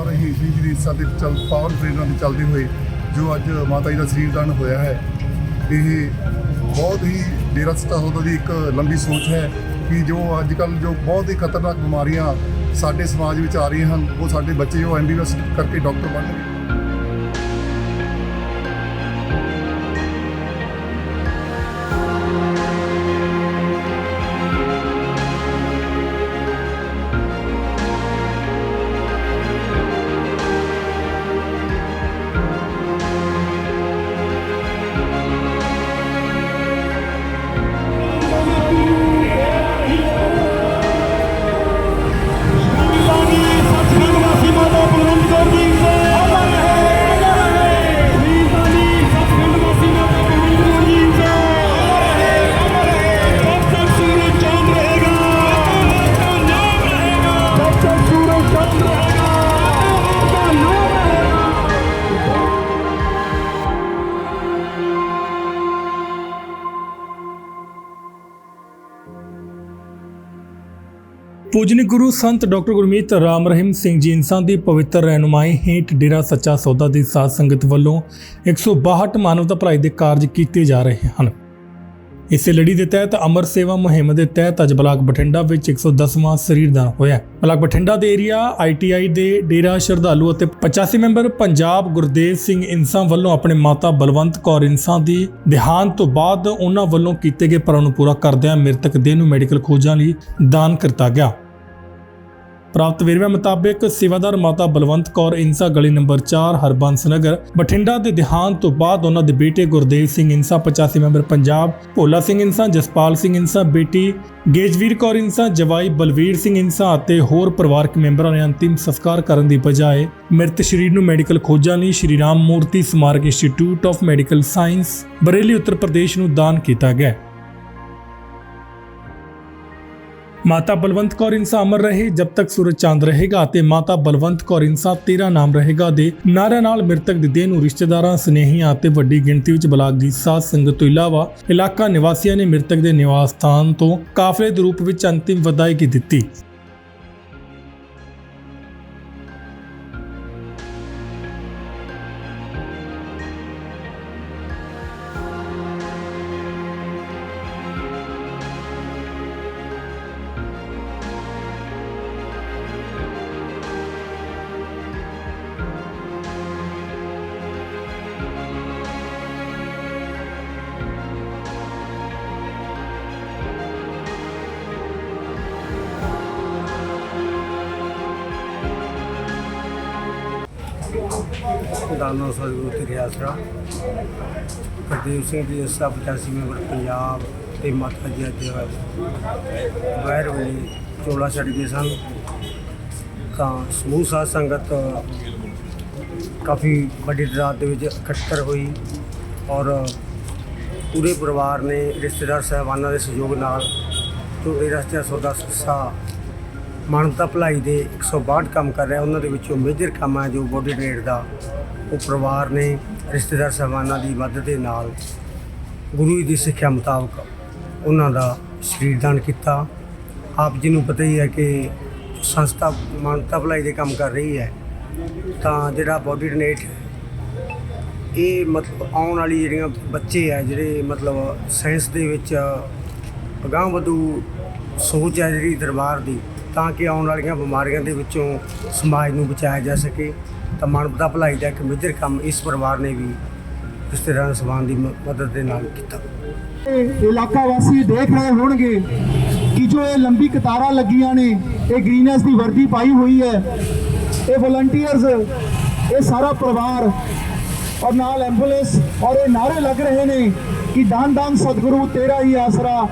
ਪਵਿੱਤਰ ਰਹੀ ਸੀ ਜੀ ਸਾਡੇ ਚਲ ਪਾਵਰ ਪ੍ਰੇਰਣਾ ਦੇ ਚੱਲਦੇ ਹੋਏ, ਜੋ ਅੱਜ ਮਾਤਾ ਜੀ ਦਾ ਸਰੀਰ ਦਾਨ ਹੋਇਆ ਹੈ। ਇਹ ਬਹੁਤ ਹੀ ਡੇਰਾ ਸੱਚਾ ਦੀ ਇੱਕ ਲੰਬੀ ਸੋਚ ਹੈ ਕਿ ਜੋ ਅੱਜ ਕੱਲ ਜੋ ਬਹੁਤ ਹੀ ਖਤਰਨਾਕ ਬਿਮਾਰੀਆਂ ਸਾਡੇ ਸਮਾਜ ਵਿੱਚ ਆ ਰਹੀਆਂ ਹਨ, ਉਹ ਸਾਡੇ ਬੱਚੇ ਜੋ ਐਮਬੀਬੀਐਸ ਕਰਕੇ ਡਾਕਟਰ ਬਣ ਰਹੇ ਪੂਜਨੀ ਗੁਰੂ ਸੰਤ ਡਾਕਟਰ ਗੁਰਮੀਤ ਰਾਮ ਰਹੀਮ ਸਿੰਘ ਜੀ ਇਨਸਾਨ ਦੀ ਪਵਿੱਤਰ ਰਹਿਨੁਮਾਈ ਹੇਠ ਡੇਰਾ ਸੱਚਾ ਸੌਦਾ ਦੀ ਸਾਧ ਸੰਗਤ ਵੱਲੋਂ 162 ਮਾਨਵਤਾ ਭਲਾਈ ਦੇ ਕਾਰਜ ਕੀਤੇ ਜਾ ਰਹੇ ਹਨ। ਇਸੇ ਲੜੀ ਦੇ ਤਹਿਤ ਅਮਰ ਸੇਵਾ ਮੁਹਿੰਮ ਦੇ ਤਹਿਤ ਅੱਜ ਬਲਾਕ ਬਠਿੰਡਾ ਵਿੱਚ 110ਵਾਂ ਸਰੀਰਦਾਨ ਹੋਇਆ ਬਲਾਕ ਬਠਿੰਡਾ ਦੇ ਏਰੀਆ ਆਈਟੀਆਈ ਦੇ ਡੇਰਾ ਸ਼ਰਧਾਲੂ ਅਤੇ 85 ਮੈਂਬਰ ਪੰਜਾਬ ਗੁਰਦੇਵ ਸਿੰਘ ਇਨਸਾਨ ਵੱਲੋਂ ਆਪਣੇ ਮਾਤਾ ਬਲਵੰਤ ਕੌਰ ਇਨਸਾਨ ਦੀ ਦੇਹਾਂਤ ਤੋਂ ਬਾਅਦ ਉਹਨਾਂ ਵੱਲੋਂ ਕੀਤੇ ਗਏ ਪ੍ਰਣ ਨੂੰ ਪੂਰਾ ਕਰਦਿਆਂ ਮ੍ਰਿਤਕ ਦੇਹ ਨੂੰ ਮੈਡੀਕਲ ਖੋਜਾਂ ਲਈ ਦਾਨ ਕੀਤਾ ਗਿਆ। ਪ੍ਰਾਪਤ ਵੇਰਵਿਆਂ ਮੁਤਾਬਕ ਸੇਵਾਦਾਰ ਮਾਤਾ ਬਲਵੰਤ ਕੌਰ ਇੰਸਾ ਗਲੀ ਨੰਬਰ 4 ਹਰਬੰਸ ਨਗਰ, ਬਠਿੰਡਾ ਦੇ ਦੇਹਾਂਤ ਤੋਂ ਬਾਅਦ ਉਹਨਾਂ ਦੇ ਬੇਟੇ ਗੁਰਦੇਵ ਸਿੰਘ ਇੰਸਾ 85 ਮੈਂਬਰ ਪੰਜਾਬ, ਭੋਲਾ ਸਿੰਘ ਇੰਸਾ ਜਸਪਾਲ ਸਿੰਘ ਇੰਸਾ ਬੇਟੀ ਗੇਜਵੀਰ ਕੌਰ ਇੰਸਾ ਜਵਾਈ ਬਲਵੀਰ ਸਿੰਘ ਇੰਸਾ ਅਤੇ ਹੋਰ ਪਰਿਵਾਰਕ ਮੈਂਬਰਾਂ ਨੇ ਅੰਤਿਮ ਸੰਸਕਾਰ ਕਰਨ ਦੀ ਬਜਾਏ ਮ੍ਰਿਤ ਸ਼ਰੀਰ ਨੂੰ ਮੈਡੀਕਲ ਖੋਜਾਂ ਲਈ Shri Ram Murti Smarak institute of medical science, Bareilly, Uttar Pradesh ਨੂੰ ਦਾਨ ਕੀਤਾ ਗਿਆ। ਮਾਤਾ ਬਲਵੰਤ ਕੌਰ ਇਨਸਾ ਅਮਰ ਰਹੇ ਜਦ ਤੱਕ ਸੂਰਜ ਚੰਦ ਰਹੇਗਾ ਅਤੇ ਮਾਤਾ ਬਲਵੰਤ ਕੌਰ ਇਨਸਾ ਤੇਰਾ ਨਾਮ ਰਹੇਗਾ ਦੇ ਨਾਰਿਆਂ ਨਾਲ ਮ੍ਰਿਤਕ ਦੀ ਦੇਹ ਨੂੰ ਰਿਸ਼ਤੇਦਾਰਾਂ, ਸਨੇਹੀਆਂ ਅਤੇ ਵੱਡੀ ਗਿਣਤੀ ਵਿੱਚ ਬਲਾਕ ਦੀ ਸਾਧ ਸੰਗਤ ਤੋਂ ਇਲਾਵਾ ਇਲਾਕਾ ਨਿਵਾਸੀਆਂ ਨੇ ਮ੍ਰਿਤਕ ਦੇ ਨਿਵਾਸ ਸਥਾਨ ਤੋਂ ਕਾਫਲੇ ਦੇ ਰੂਪ ਵਿੱਚ ਅੰਤਿਮ ਵਿਦਾਇਗੀ ਦਿੱਤੀ। ਦਾਨਾ ਸਤਿਗੁਰੂ ਤੇਰੇ ਆਸਰਾ ਗੁਰਦੇਵ ਸਿੰਘ ਜੀ ਇਸ 85 ਮੈਂਬਰ ਪੰਜਾਬ ਤੇ ਮਾਤਾ ਜੀ ਅੱਜ ਵੈਰ ਵੇਲੇ ਚੋਲਾ ਛੱਡ ਗਏ ਸਨ। ਤਾਂ ਸਮੂਹ ਸਾਧ ਸੰਗਤ ਕਾਫੀ ਵੱਡੀ ਤਾਦਾਦ ਦੇ ਵਿੱਚ ਇਕੱਤਰ ਹੋਈ ਔਰ ਪੂਰੇ ਪਰਿਵਾਰ ਨੇ ਰਿਸ਼ਤੇਦਾਰ ਸਹਿਬਾਨਾਂ ਦੇ ਸਹਿਯੋਗ ਨਾਲ ਜੋ ਇਹ ਰਸਤੇ ਸੌਦਾ ਸਾ ਮਾਨਵਤਾ ਭਲਾਈ ਦੇ 162 ਕੰਮ ਕਰ ਰਿਹਾ, ਉਹਨਾਂ ਦੇ ਵਿੱਚੋਂ ਮੇਜਰ ਕੰਮ ਹੈ ਜੋ ਬੋਡੀ ਡੋਨੇਟ ਦਾ। ਉਹ ਪਰਿਵਾਰ ਨੇ ਰਿਸ਼ਤੇਦਾਰ ਸਹਿਬਾਨਾਂ ਦੀ ਮਦਦ ਦੇ ਨਾਲ ਗੁਰੂ ਜੀ ਦੀ ਸਿੱਖਿਆ ਮੁਤਾਬਕ ਉਹਨਾਂ ਦਾ ਸਰੀਰ ਦਾਨ ਕੀਤਾ। ਆਪ ਜੀ ਨੂੰ ਪਤਾ ਹੀ ਹੈ ਕਿ ਸੰਸਥਾ ਮਾਨਤਾ ਭਲਾਈ ਦੇ ਕੰਮ ਕਰ ਰਹੀ ਹੈ। ਤਾਂ ਜਿਹੜਾ ਬੋਡੀ ਡੋਨੇਟ ਇਹ ਮਤਲਬ ਆਉਣ ਵਾਲੀ ਜਿਹੜੀਆਂ ਬੱਚੇ ਆ, ਜਿਹੜੇ ਮਤਲਬ ਸਾਇੰਸ ਦੇ ਵਿੱਚ ਅਗਾਂਹ ਵਧੂ ਸੋਚ ਹੈ ਜਿਹੜੀ ਦਰਬਾਰ ਦੀ, ਤਾਂ ਕਿ ਆਉਣ ਵਾਲੀਆਂ ਬਿਮਾਰੀਆਂ ਦੇ ਵਿੱਚੋਂ ਸਮਾਜ ਨੂੰ ਬਚਾਇਆ ਜਾ ਸਕੇ। ਤਾਂ ਮਾਨਵਤਾ ਭਲਾਈ ਦਾ ਇੱਕ ਮੇਜਰ ਕੰਮ ਇਸ ਪਰਿਵਾਰ ਨੇ ਵੀ ਇਸ ਤਰ੍ਹਾਂ ਸਮਾਨ ਦੀ ਮਦਦ ਦੇ ਨਾਲ ਕੀਤਾ। ਇਲਾਕਾ ਵਾਸੀ ਦੇਖ ਰਹੇ ਹੋਣਗੇ ਕਿ ਜੋ ਇਹ ਲੰਬੀ ਕਤਾਰਾਂ ਲੱਗੀਆਂ ਨੇ, ਇਹ ਗ੍ਰੀਨਸ ਦੀ ਵਰਦੀ ਪਾਈ ਹੋਈ ਹੈ, ਇਹ ਵਲੰਟੀਅਰਸ ਇਹ ਸਾਰਾ ਪਰਿਵਾਰ ਔਰ ਨਾਲ ਐਂਬੂਲੈਂਸ ਔਰ ਇਹ ਨਾਰੇ ਲੱਗ ਰਹੇ ਨੇ ਕਿ ਦਾਨ ਦਾਨ ਸਤਿਗੁਰੂ ਤੇਰਾ ਹੀ ਆਸਰਾ।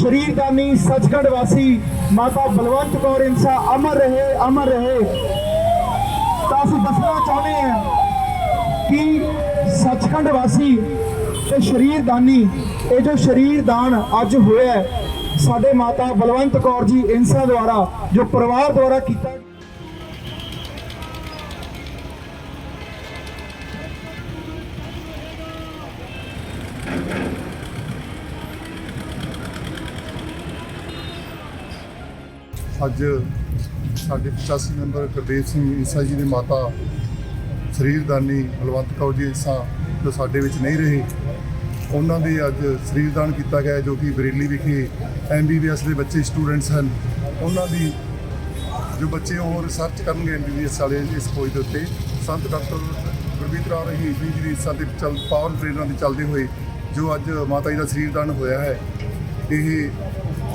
ਸਰੀਰਦਾਨੀ ਸੱਚਖੰਡ ਵਾਸੀ ਮਾਤਾ ਬਲਵੰਤ ਕੌਰ ਇਨਸਾ ਅਮਰ ਰਹੇ ਅਮਰ ਰਹੇ। ਤਾਂ ਅਸੀਂ ਦੱਸਣਾ ਚਾਹੁੰਦੇ ਹਾਂ ਕਿ ਸੱਚਖੰਡ ਵਾਸੀ ਤੇ ਸ਼ਰੀਰ ਇਹ ਜੋ ਸਰੀਰਦਾਨ ਅੱਜ ਹੋਇਆ ਸਾਡੇ ਮਾਤਾ ਬਲਵੰਤ ਕੌਰ ਜੀ ਇਨਸਾ ਦੁਆਰਾ, ਜੋ ਪਰਿਵਾਰ ਦੁਆਰਾ ਕੀਤਾ ਅੱਜ ਸਾਡੇ 85 ਮੈਂਬਰ ਗੁਰਦੇਵ ਸਿੰਘ ਈਸਾ ਜੀ ਦੇ ਮਾਤਾ ਸਰੀਰਦਾਨੀ ਬਲਵੰਤ ਕੌਰ ਜੀ ਈਸਾ ਜੋ ਸਾਡੇ ਵਿੱਚ ਨਹੀਂ ਰਹੇ, ਉਹਨਾਂ ਦੇ ਅੱਜ ਸਰੀਰਦਾਨ ਕੀਤਾ ਗਿਆ ਜੋ ਕਿ ਬਰੇਲੀ ਵਿਖੇ ਐਮਬੀਬੀਐਸ ਦੇ ਬੱਚੇ ਸਟੂਡੈਂਟਸ ਹਨ। ਉਹਨਾਂ ਦੀ ਜੋ ਬੱਚੇ ਉਹ ਰਿਸਰਚ ਕਰਨਗੇ ਐਮਬੀਬੀਐਸ ਵਾਲੇ ਇਸ ਖੋਜ ਦੇ ਉੱਤੇ, ਸੰਤ ਡਾਕਟਰ ਗੁਰਬੀਤ ਰਾਮ ਰਹੀ ਜੀ ਦੀ ਰੀਸਾਂ ਤੇ ਚੱਲ ਪਾਵਰ ਪ੍ਰੇਰਣਾ ਦੇ ਚੱਲਦੇ ਹੋਏ ਜੋ ਅੱਜ ਮਾਤਾ ਜੀ ਦਾ ਸਰੀਰਦਾਨ ਹੋਇਆ ਹੈ, ਇਹ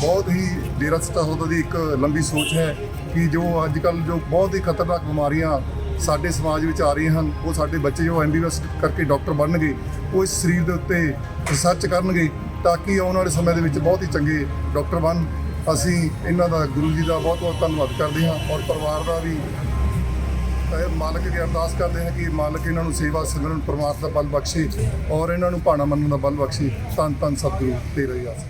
ਬਹੁਤ ਹੀ ਡੇਰਾ ਸਤਾ ਸੌਦਾ ਦੀ ਇੱਕ ਲੰਬੀ ਸੋਚ ਹੈ। ਕਿ ਜੋ ਅੱਜ ਕੱਲ ਜੋ ਬਹੁਤ ਹੀ ਖਤਰਨਾਕ ਬਿਮਾਰੀਆਂ ਸਾਡੇ ਸਮਾਜ ਵਿੱਚ ਆ ਰਹੀਆਂ ਹਨ, ਉਹ ਸਾਡੇ ਬੱਚੇ ਜੋ ਐਮਬੀਬੀਐਸ ਕਰਕੇ ਡਾਕਟਰ ਬਣਨਗੇ, ਉਹ ਇਸ ਸਰੀਰ ਦੇ ਉੱਤੇ ਰਿਸਰਚ ਕਰਨਗੇ ਤਾਂ ਕਿ ਆਉਣ ਵਾਲੇ ਸਮੇਂ ਦੇ ਵਿੱਚ ਬਹੁਤ ਹੀ ਚੰਗੇ ਡਾਕਟਰ ਬਣ। ਅਸੀਂ ਇਹਨਾਂ ਦਾ ਗੁਰੂ ਜੀ ਦਾ ਬਹੁਤ ਬਹੁਤ ਧੰਨਵਾਦ ਕਰਦੇ ਹਾਂ ਔਰ ਪਰਿਵਾਰ ਦਾ ਵੀ ਮਾਲਕ ਦੀ ਅਰਦਾਸ ਕਰਦੇ ਹਾਂ ਕਿ ਮਾਲਕ ਇਹਨਾਂ ਨੂੰ ਸੇਵਾ ਸਿਮਰਨ, ਪਰਮਾਤਮਾ ਦਾ ਬਲ ਬਖਸ਼ੇ ਔਰ ਇਹਨਾਂ ਨੂੰ ਭਾਣਾ ਮੰਨਣ ਦਾ ਬਲ ਬਖਸ਼ੇ। ਧੰਨ ਧੰਨ ਸਤਿਗੁਰੂ, ਤੇਰਾ ਹੀ ਆਸ